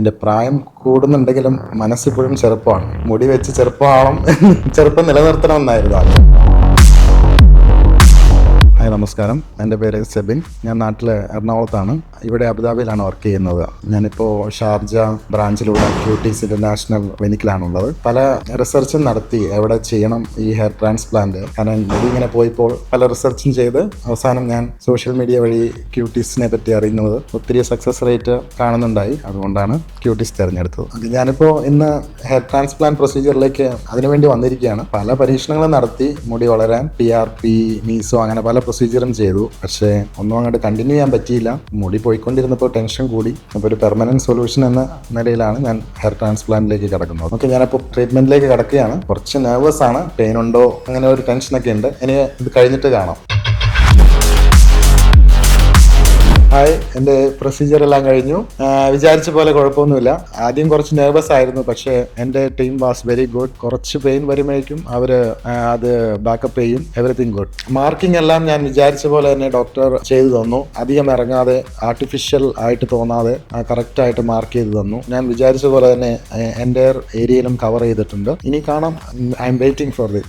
എന്റെ പ്രായം കൂടുന്നുണ്ടെങ്കിലും മനസ്സിപ്പോഴും ചെറുപ്പമാണ്. മുടി വെച്ച് ചെറുപ്പമാവണം. ചെറുപ്പം നിലനിർത്തണമെന്നായിരുന്നു ആഗ്രഹം. ഹായ് നമസ്കാരം. എന്റെ പേര് സെബിൻ. ഞാൻ നാട്ടിൽ എറണാകുളത്താണ്. ഇവിടെ അബുദാബിയിലാണ് വർക്ക് ചെയ്യുന്നത്. ഞാനിപ്പോൾ ഷാർജ ബ്രാഞ്ചിലുള്ള ക്യൂട്ടീസ് ഇന്റർനാഷണൽ ക്ലിനിക്കിലാണുള്ളത് പല റിസർച്ചും നടത്തി എവിടെ ചെയ്യണം ഈ ഹെയർ ട്രാൻസ്പ്ലാന്റ്. കാരണം ഇതിങ്ങനെ പോയപ്പോൾ പല റിസർച്ചും ചെയ്ത് അവസാനം ഞാൻ സോഷ്യൽ മീഡിയ വഴി ക്യൂട്ടീസിനെ പറ്റി അറിയുന്നത് ഒത്തിരി സക്സസ് റേറ്റ് കാണുന്നുണ്ടായി. അതുകൊണ്ടാണ് ക്യൂട്ടീസ് തിരഞ്ഞെടുത്തത്. ഞാനിപ്പോൾ ഇന്ന് ഹെയർ ട്രാൻസ്പ്ലാന്റ് പ്രൊസീജിയറിലേക്ക് അതിനുവേണ്ടി വന്നിരിക്കുകയാണ്. പല പരീക്ഷണങ്ങളും നടത്തി മുടി വളരാൻ പി ആർ പി മീസോ അങ്ങനെ പല പ്രൊസീജിയറും ചെയ്തു. പക്ഷേ ഒന്നും അങ്ങോട്ട് കണ്ടിന്യൂ ചെയ്യാൻ പറ്റിയില്ല. മുടി പോയിക്കൊണ്ടിരുന്നപ്പോൾ ടെൻഷൻ കൂടി. അപ്പോൾ ഒരു പെർമനന്റ് സൊല്യൂഷൻ എന്ന നിലയിലാണ് ഞാൻ ഹെയർ ട്രാൻസ്പ്ലാന്റിലേക്ക് കിടക്കുന്നത്. ഓക്കെ ഞാനിപ്പോൾ ട്രീറ്റ്മെന്റിലേക്ക് കിടക്കുകയാണ്. കുറച്ച് നെർവസ് ആണ്. പെയിൻ ഉണ്ടോ? അങ്ങനെ ഒരു ടെൻഷനൊക്കെ ഉണ്ട്. ഇനി ഇത് കഴിഞ്ഞിട്ട് കാണാം. ഹായ് എന്റെ പ്രൊസീജിയർ എല്ലാം കഴിഞ്ഞു. വിചാരിച്ച പോലെ കുഴപ്പമൊന്നുമില്ല. ആദ്യം കുറച്ച് നെർവസ് ആയിരുന്നു പക്ഷേ എന്റെ ടീം വാസ് വെരി ഗുഡ് കുറച്ച് പെയിൻ വരുമ്പോഴേക്കും അവർ അത് ബാക്കപ്പ് ചെയ്യും. എവറിത്തിങ് ഗുഡ് മാർക്കിംഗ് എല്ലാം ഞാൻ വിചാരിച്ച പോലെ തന്നെ ഡോക്ടർ ചെയ്തു തന്നു. അധികം ഇറങ്ങാതെ ആർട്ടിഫിഷ്യൽ ആയിട്ട് തോന്നാതെ കറക്റ്റ് ആയിട്ട് മാർക്ക് ചെയ്ത് തന്നു. ഞാൻ വിചാരിച്ച പോലെ തന്നെ എന്റെ ഏരിയയിലും കവർ ചെയ്തിട്ടുണ്ട്. ഇനി കാണാം. I am waiting for the